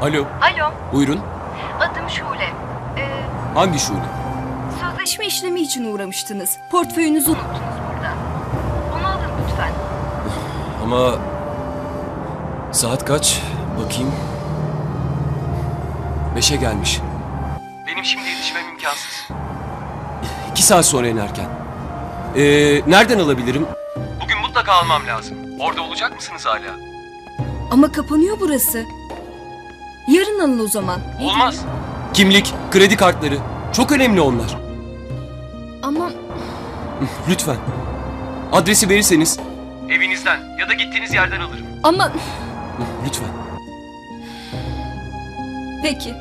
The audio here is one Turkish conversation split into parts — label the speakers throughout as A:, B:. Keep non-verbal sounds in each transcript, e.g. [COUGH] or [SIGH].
A: Alo,
B: Alo,
A: buyurun.
B: adım Şule. Ee,
A: Hangi şule?
B: sözleşme işlemi için uğramıştınız. Portföyünüzü unuttunuz burada. Onu alın lütfen. [SIGHS]
A: Ama saat kaç? Bakayım. Beşe gelmiş. Benim şimdi yetişmem imkansız. İki saat sonra inerken. Ee, nereden alabilirim? Bugün mutlaka almam lazım. Orada olacak mısınız hala?
B: Ama kapanıyor burası. Yarın alın o zaman.
A: Olmaz. Kimlik, kredi kartları. Çok önemli onlar.
B: Ama [LAUGHS]
A: Lütfen. Adresi verirseniz. Evinizden ya da gittiğiniz yerden alırım.
B: ama
A: Lütfen.
B: peki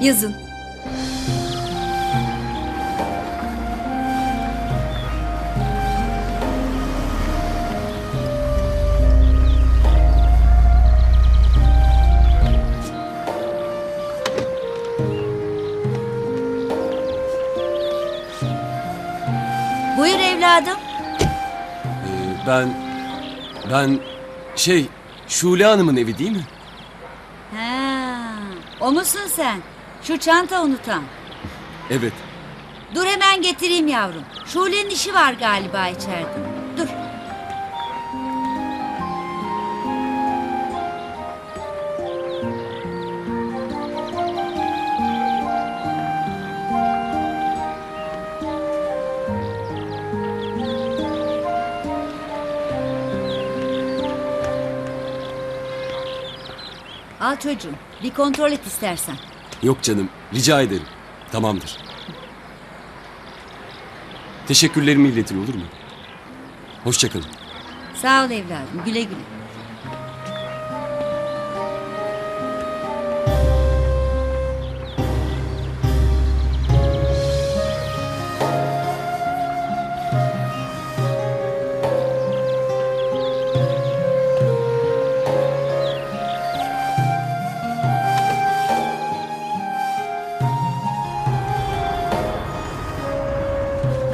B: yazın.
A: Ben... Ben... Şey... Şule Hanım'ın evi değil mi?
C: Ha, o musun sen? Şu çanta unutan.
A: Evet.
C: Dur hemen getireyim yavrum. Şule'nin işi var galiba içeride. Dur. Al çocuğum. Bir kontrol et istersen.
A: Yok canım. Rica ederim. Tamamdır. Teşekkürlerimi iletin olur mu? Hoşçakalın.
C: Sağ ol evladım. Güle güle.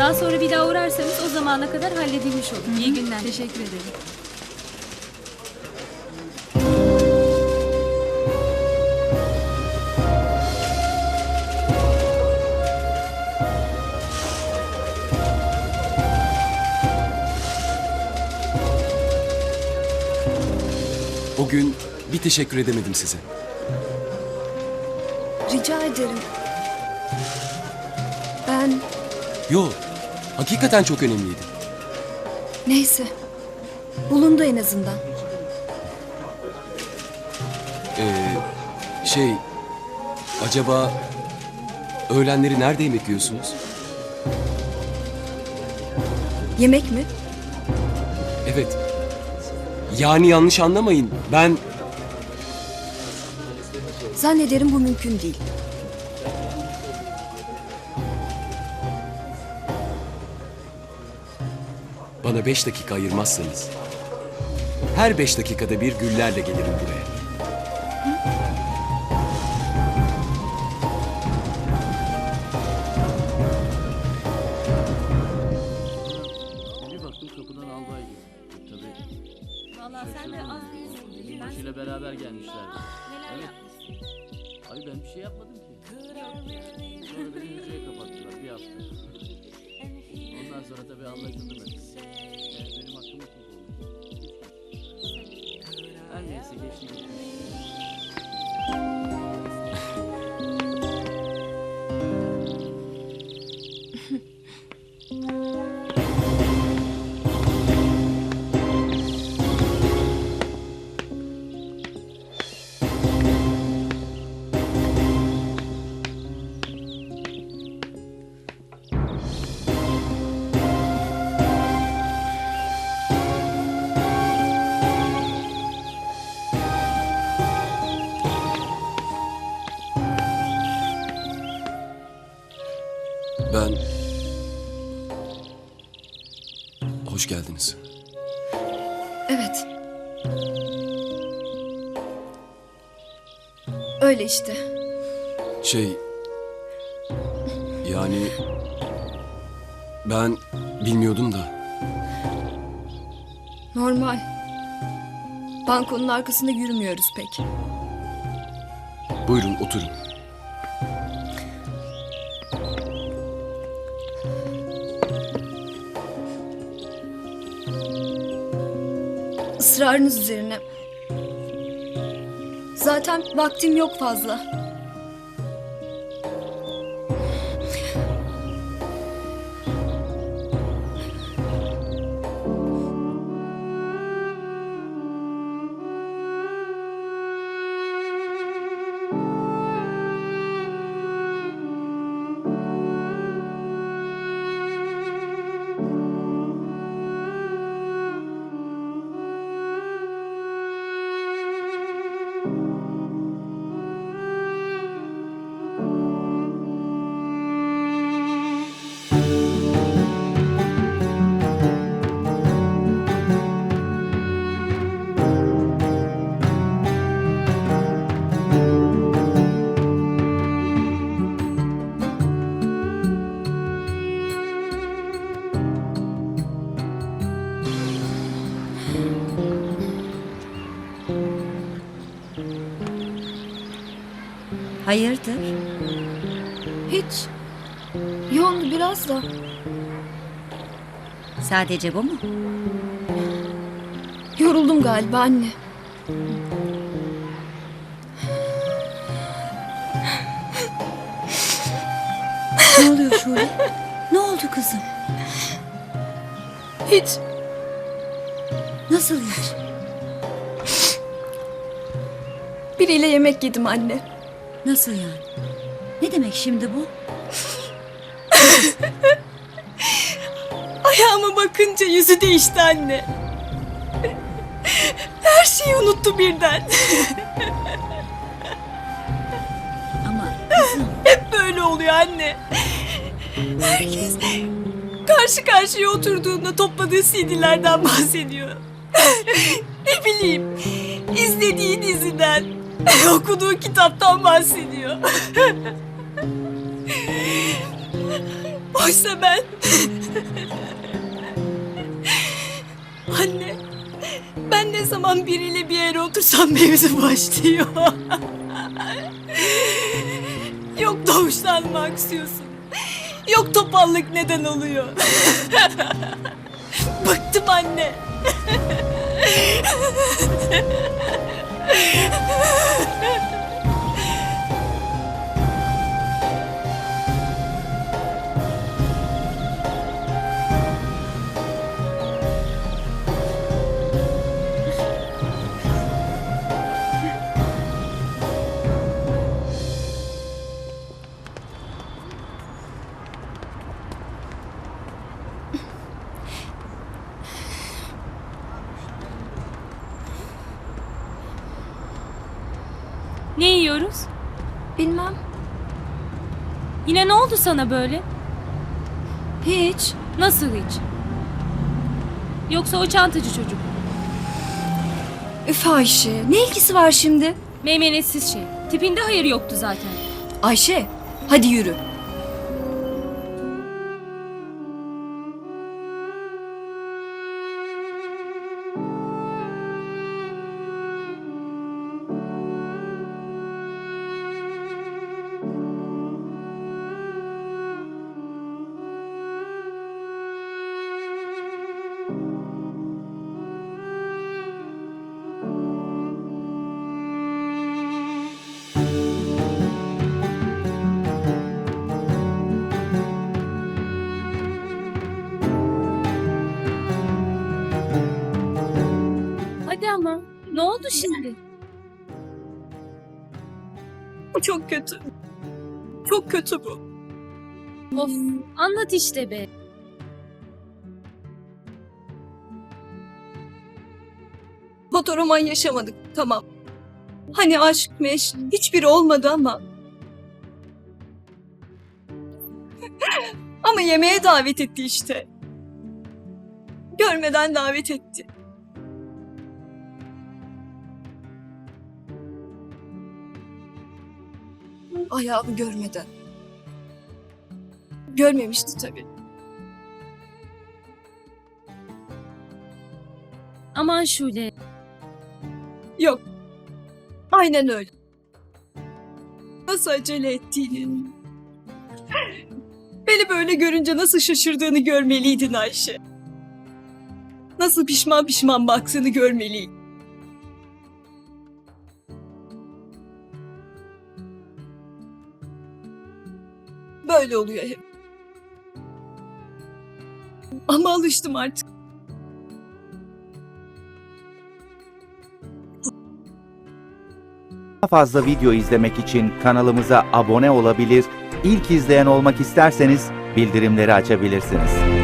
D: Daha sonra bir daha uğrarsanız o zamana kadar halledilmiş olur. İyi günler. Teşekkür ederim.
A: O gün bir teşekkür edemedim size.
B: Rica ederim. Ben
A: Yo. Hakikaten çok önemliydi.
B: neyse. Bulundu en azından.
A: Ee, şey... Acaba... Öğlenleri nerede yemek yiyorsunuz?
B: Yemek mi?
A: Evet. Yani yanlış anlamayın. Ben...
B: Zannederim bu mümkün değil.
A: Bana beş dakika ayırmazsanız... Her beş dakikada bir güllerle gelirim buraya.
E: Binbaşıyla beraber gelmişlerdi.
D: neler
E: Evet.
D: yapmışsın?
E: Hayır ben bir şey yapmadım ki. Sonra beni hücreye kapattılar bir hafta. Ondan sonra tabii anlaşıldı ben. Yani benim hakkım hukuk oldu. Her neyse geçti gitti.
A: Hoş geldiniz.
B: Evet. Öyle işte.
A: Şey... Yani... Ben bilmiyordum da.
B: Normal. Bankonun arkasında yürümüyoruz pek.
A: Buyurun oturun.
B: Israrınız üzerine. Zaten vaktim yok fazla.
C: Hayırdır?
B: Hiç. Yoğundu biraz da.
C: Sadece bu mu?
B: Yoruldum galiba anne.
C: Ne oluyor Şule? Ne oldu kızım?
B: Hiç.
C: Nasıl hiç?
B: Biriyle yemek yedim anne.
C: Nasıl yani? Ne demek şimdi bu? [LAUGHS]
B: Ayağıma bakınca yüzü değişti anne. Her şeyi unuttu birden.
C: Ama kızım
B: Hep böyle oluyor anne. Herkes karşı karşıya oturduğunda topladığı CD'lerden bahsediyor. [LAUGHS] ne bileyim, izlediği diziden, [LAUGHS] okuduğu kitaptan bahsediyor. [LAUGHS] Oysa ben... [LAUGHS] Anne, ben ne zaman biriyle bir yere otursam mevzu başlıyor. Yok doğuştan mı aksıyorsun? Yok topallık neden oluyor? Bıktım anne.
D: Ne [LAUGHS] yiyoruz?
B: Bilmem.
D: Yine ne oldu sana böyle?
B: Hiç.
D: Nasıl hiç? Yoksa o çantacı çocuk.
B: Üf Ayşe, ne ilgisi var şimdi?
D: Meymenetsiz şey. Tipinde hayır yoktu zaten.
B: Ayşe, hadi yürü. Bu çok kötü. Çok kötü bu.
D: Of anlat işte be.
B: Fotoroman yaşamadık, tamam. Hani aşk meş, hiçbiri olmadı ama. [LAUGHS] ama yemeğe davet etti işte. Görmeden davet etti. Ayağımı görmeden. Görmemişti tabii.
D: Aman Şule.
B: Yok. Aynen öyle. Nasıl acele ettiğini. Beni böyle görünce nasıl şaşırdığını görmeliydin Ayşe. Nasıl pişman pişman baktığını görmeliydin. Böyle oluyor hep. Ama alıştım artık.
F: Daha fazla video izlemek için kanalımıza abone olabilir, ilk izleyen olmak isterseniz bildirimleri açabilirsiniz.